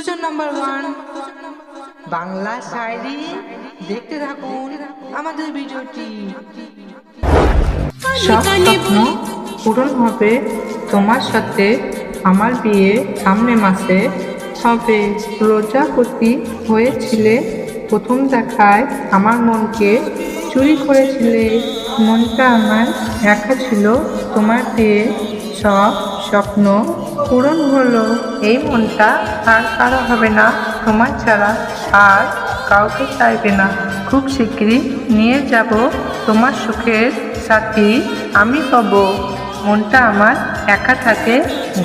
Sujan number one Bangla শায়রি দেখতে থাকুন আমাদের ভিডিওটি। সব স্বপ্ন পূরণ হবে তোমার সাথে আমার বিয়ে সামনে মাসে হবে। প্রজাপতি হয়েছিলে প্রথম দেখায় আমার মনকে। চুরি করেছিলে মনটা আমার একা ছিল। তোমার পেয়ে সব স্বপ্ন পূরণ হলো। এই মনটা আর কারও হবে না তোমার ছাড়া আর কাউকে চাইবে না। খুব শিগগিরই নিয়ে যাব তোমার সুখের সাথী, আমি হব। মনটা আমার একা থাকে,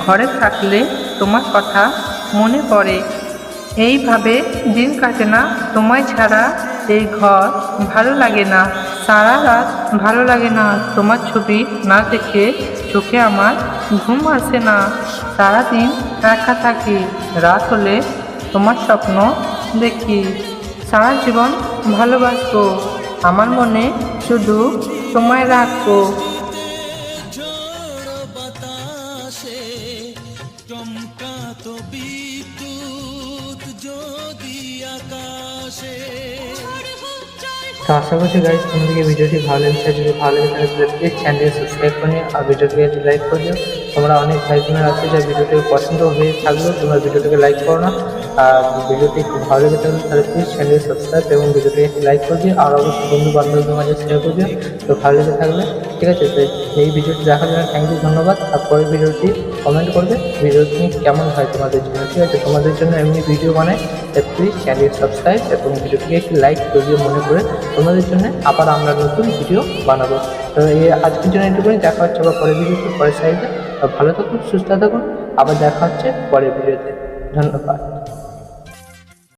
ঘরে থাকলে তোমার কথা মনে পড়ে। এইভাবে দিন কাটে না তোমায় ছাড়া এই ঘর ভালো লাগে না। সারা রাত ভালো লাগে না, তোমার ছবি না দেখে চোখে আমার ঘুম আসে না। সারাদিন একা থাকি রাত হলে তোমার স্বপ্ন দেখি। সারা জীবন ভালোবাসবো আমার মনে শুধু তোমায় রাখব। চমকাতো বিদ্যুৎ যদি আকাশে। তো আশা করছি গাইজ তোমাদেরকে ভিডিওটি ভালো লেগেছে। যদি ভালো লেগে থাকে প্লিজ চ্যানেলটি সাবস্ক্রাইব করে নিও আর ভিডিওটিকে লাইক করে দিও। তোমরা অনেক ভাই বোনেরা আছে যা ভিডিওটি পছন্দ হয়ে থাকলেও তোমরা ভিডিওটিকে লাইক করো না। আর ভিডিওটি খুব ভালো লেগে থাকলে তাহলে প্লিজ চ্যানেলটি সাবস্ক্রাইব এবং ভিডিওটিকে একটি লাইক করে দিও। আর অবশ্যই বন্ধু বান্ধবদের মাঝে শেয়ার করে দিও, তো ভালো লেগে থাকলে। ঠিক আছে, তো এই ভিডিওটি দেখার জন্য থ্যাংক ইউ ধন্যবাদ। আর পরের ভিডিওটি কমেন্ট করবে, ভিডিওটি কেমন হয় তোমাদের জন্য? ঠিক আছে, তোমাদের জন্য এমনি ভিডিও বানাই প্লিজ চ্যানেল সাবস্ক্রাইব এবং ভিডিওটিকে একটি লাইক করে দিও মনে করে। তোমাদের জন্য আবার আমরা নতুন ভিডিও বানাবো। তো এই আজকের জন্য এটুকুনি দেখা হচ্ছে আবার পরের ভিডিওতে পরের সাইডে ভালো থাকুন সুস্থ থাকুন। আবার দেখা হচ্ছে পরের ভিডিওতে। ধন্যবাদ।